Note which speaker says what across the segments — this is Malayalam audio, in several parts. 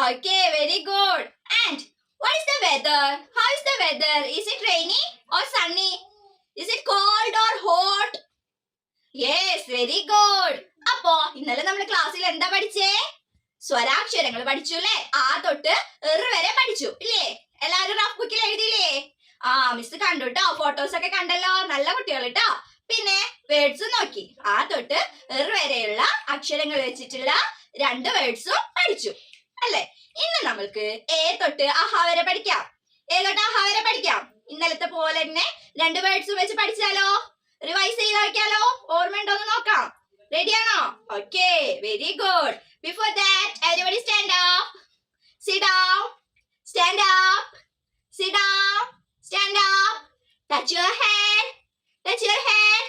Speaker 1: Okay, very good. And what is the weather? How is the weather? Is it rainy or sunny? Is it cold or hot? Yes, very good. അപ്പോ ഇന്നലെ നമ്മൾ ക്ലാസ്സിൽ എന്താ പഠിച്ചേ സ്വരാക്ഷരങ്ങൾ പഠിച്ചു അല്ലേ ആ തൊട്ട് എറ് വരെ പഠിച്ചു ഇല്ലേ എല്ലാരും റഫ് ബുക്കിൽ എഴുതിയില്ലേ ആ മിസ് കണ്ടു കേട്ടോ ഫോട്ടോസ് ഒക്കെ കണ്ടല്ലോ നല്ല കുട്ടികൾ കേട്ടോ പിന്നെ വേർഡ്സ് നോക്കി ആ തൊട്ട് എറ് വരെയുള്ള അക്ഷരങ്ങൾ വെച്ചിട്ടുള്ള രണ്ട് വേർഡ്സും പഠിച്ചു അല്ലേ? ഇന്ന് നമ്മൾക്ക് എ തൊട്ട് അഹ വരെ പഠിക്കാം. എ തൊട്ട് അഹ വരെ പഠിക്കാം. ഇന്നലത്തെ പോലെ തന്നെ രണ്ട് വേർഡ്സ് വെച്ച് പഠിച്ചാലോ? റിവൈസ് ചെയ്ത് നോക്കിയാലോ ഓർമ്മയുണ്ടോ എന്ന് നോക്കാം. റെഡിയാണോ okay very good before that everybody stand up down stand up down stand up touch your head touch your head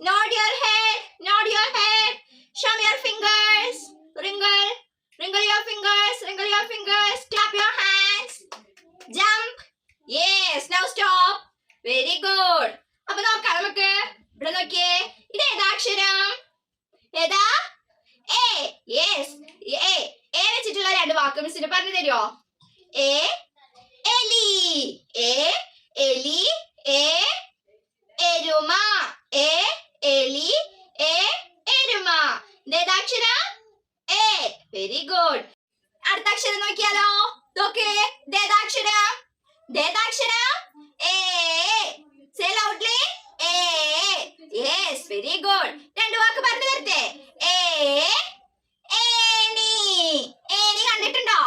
Speaker 1: not your head not your head show your fingers wrinkle wrinkle your fingers wrinkle your fingers clap your hands. Jump. Yes now stop. Very good. അപ്പൊ നോക്കാം നമുക്ക് ഇവിടെ നോക്കിയേ. ഇത് ഏതാ അക്ഷരം? ഏതാ? എ യെസ് എ എ വെച്ചിട്ടുള്ള രണ്ട് വാക്ക് മിസ്സിന് പറഞ്ഞു തരുമോ എ എലി. എ എലി. എ എരുമ. എ എലി. എ എരുമ. ഇതേതാ അക്ഷരം? എ വെരി ഗുഡ് അടുത്ത അക്ഷരം നോക്കിയാലോ? നോക്കേ. ദേതാക്ഷരം ദേതാക്ഷരം എ സേ യെസ് വെരി ഗുഡ് രണ്ട് വാക്ക് പറഞ്ഞു തരട്ടെ. ഏണി ഏണി കണ്ടിട്ടുണ്ടോ?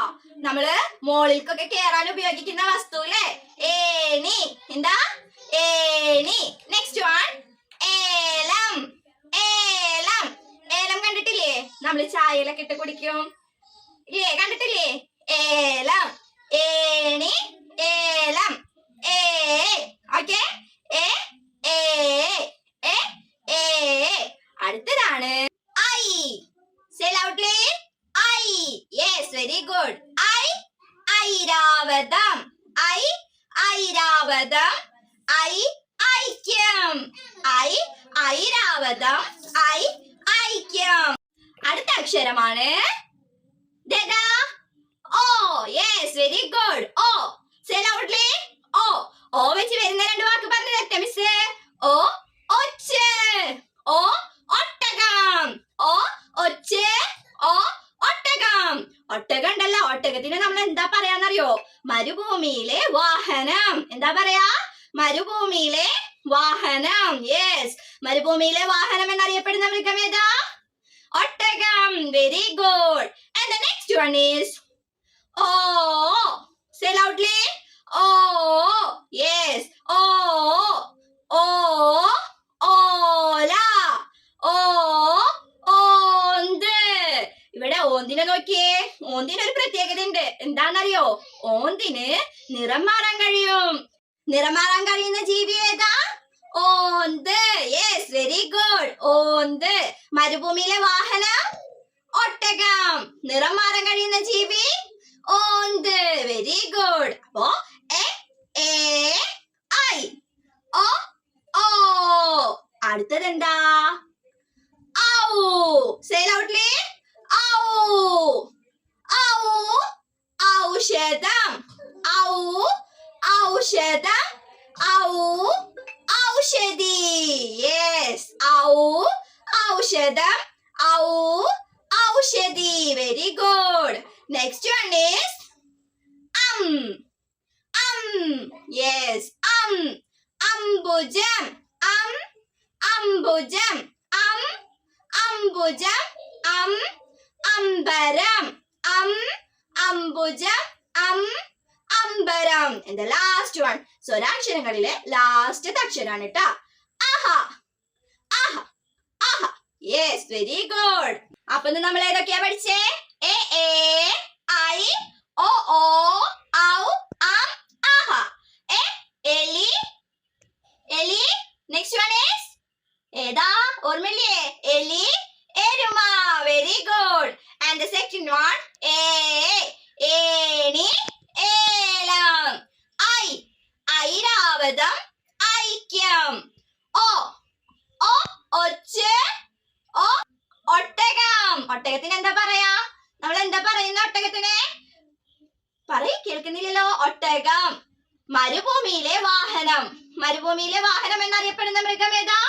Speaker 1: നമ്മൾ മോളിൽക്കൊക്കെ കേറാൻ ഉപയോഗിക്കുന്ന വസ്തു അല്ലേ? ഏണി എന്താ? ഏണി നെക്സ്റ്റ് വൺ ഏലം ഏലം ഏലം കണ്ടിട്ടില്ലേ നമ്മൾ ചായയിലൊക്കെ ഇട്ട് കുടിക്കും. ഇല്ലേ? കണ്ടിട്ടില്ലേ? ഏലം. ഏണി. ഏലം. ഏ അടുത്തതാണ്. ഐ. സേ ഐ. യെസ് വെരി ഗുഡ് ഐ. ഐരാവതം. ഐ. ഐരാവതം. ഐ. ഐക്യം. ഐ. ഐരാവതം. ഐ. ഐക്യം. അടുത്ത അക്ഷരമാണ്. ഓ യെസ് വെരി ഗുഡ് ഓ സേ ലൗഡ്ലി ഓ ഓ വെച്ച് വരുന്ന രണ്ട് വാക്ക് പറഞ്ഞു തരട്ടെ മിസ് ഓ ഒച്ച്. ഓ ഒട്ടകം. ഓ ഒച്ച്. ഓ ഒട്ടകം. ഒട്ടകം ഉണ്ടല്ലോ. ഒട്ടകത്തിന് നമ്മൾ എന്താ പറയാന്നറിയോ? മരുഭൂമിയിലെ വാഹനം. എന്താ പറയാ? മരുഭൂമിയിലെ വാഹനം. യെസ് മരുഭൂമിയിലെ വാഹനം എന്നറിയപ്പെടുന്ന മൃഗം ഏതാ? Very good and the next one is oh say loudly ഓ യെസ് ഓ ഓ ഓല ഓ ഓന്ത് ഇവിടെ ഓന്തിനെ നോക്കിയേ. ഓന്തിന് ഒരു പ്രത്യേകത ഉണ്ട് എന്താണെന്നറിയോ? ഓന്തിന് നിറം മാറാൻ കഴിയും. നിറം മാറാൻ കഴിയുന്ന ജീവി ഏതാ? ഓന്ത്. യെസ് വെരി ഗുഡ് ഓന്ത്. മരുഭൂമിയിലെ വാഹനം? ഒട്ടകം. നിറം മാറാൻ കഴിയുന്ന ജീവി? ഓന്ത്. വെരി ഗുഡ് അപ്പോ എ എ ഐ. ഓ. ഓ അടുത്തത് എന്താ ഔ സേ ലൗഡ്ലി ഔ. ഔ. ഔഷധം. ഔ. ഔഷധം. ഔ. ഔഷധി. യെസ് ഔ. ഔഷധം. ഔ Aushadhi. Very good next one is അം. അം. യെസ് അം. അംബുജം. അം അംബുജം. അം അംബുജം. അം അംബരം. അം അംബുജം. അം അംബരം. എന്താ ലാസ്റ്റ് വൺ സ്വരാക്ഷരങ്ങളിലെ ലാസ്റ്റ് അക്ഷരാണ് കേട്ടാ ആഹാ. യെസ് വെരി ഗുഡ് അപ്പൊ നമ്മൾ ഏതൊക്കെയാ പഠിച്ചേ? എ എ ഐ ഓ ഓ ഔ ആം ആഹാ. എ എലി എലി നെക്സ്റ്റ് വൺ ഈസ് ഏതാ? ഓർമ്മയില്ലേ? എലി എരുമ. Very good and the second one A ഏണി ഏലം ഐ ഐരാവതം ഐക്യം ഓ ഓ ഒച്ച ഓ ഒട്ടകം ഒട്ടകത്തിന് എന്താ പറയാ? നമ്മൾ എന്താ പറയുന്ന ഒട്ടകത്തിന്? പറയ് കേൾക്കുന്നില്ലല്ലോ. ഒട്ടകം. മരുഭൂമിയിലെ വാഹനം. മരുഭൂമിയിലെ വാഹനം എന്നറിയപ്പെടുന്ന മൃഗം ഏതാ?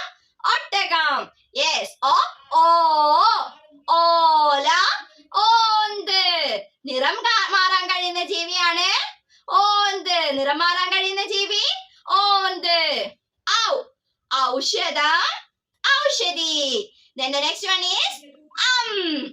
Speaker 1: ഒട്ടകം. യെസ് ഓ ഓല. ഓന്ത്. നിറം മാറാൻ കഴിയുന്ന ജീവിയാണ് ഓന്ത്. നിറം മാറാൻ കഴിയുന്ന ജീവി ഓന്ത്. ഔ. ഔഷധ. Aushadhi. Next one is Mmm,